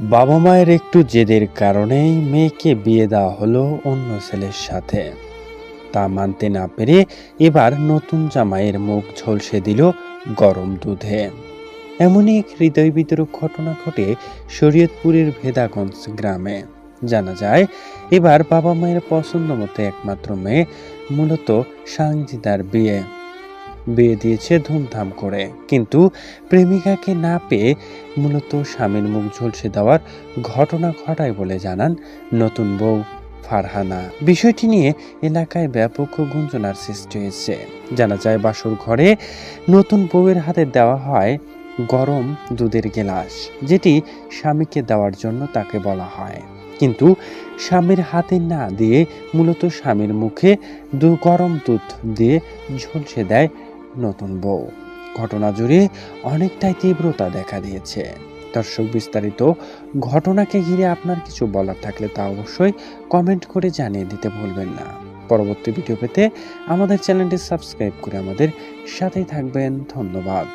বাবা মায়ের একটু জেদের কারণেই মেয়েকে বিয়ে দেওয়া হলো অন্য ছেলের সাথে। তা মানতে না পেরে এবার নতুন জামাইয়ের মুখ ঝলসে দিল গরম দুধে। এমনই এক হৃদয় বিতরক ঘটনা ঘটে শরীয়তপুরের ভেদাগঞ্জ গ্রামে। জানা যায়, এবার বাবা মায়ের পছন্দ মতো একমাত্র মেয়ে, মূলত সাংজিদার বিয়ে। বিয়ে দিয়েছে ধুমধাম করে। কিন্তু প্রেমিকাকে না পেয়ে মূলত স্বামীর মুখ ঝলসে দেওয়ার ঘটনা ঘটায় বলে জানান নতুন বউ ফারহানা। বিষয়টি নিয়ে এলাকায় ব্যাপক গুঞ্জনার সৃষ্টি হয়েছে। জানা যায়, বাসর ঘরে নতুন বউয়ের হাতে দেওয়া হয় গরম দুধের গেলাস, যেটি স্বামীকে দেওয়ার জন্য তাকে বলা হয়। কিন্তু স্বামীর হাতে না দিয়ে, মূলত স্বামীর মুখে দু গরম দুধ দিয়ে ঝলসে দেয় নতুন বউ। ঘটনা জুড়ে অনেকটাই তীব্রতা দেখা দিয়েছে। দর্শক, বিস্তারিত ঘটনাকে ঘিরে আপনার কিছু বলার থাকলে তা অবশ্যই কমেন্ট করে জানিয়ে দিতে ভুলবেন না। পরবর্তী ভিডিও পেতে আমাদের চ্যানেলটি সাবস্ক্রাইব করে আমাদের সাথেই থাকবেন। ধন্যবাদ।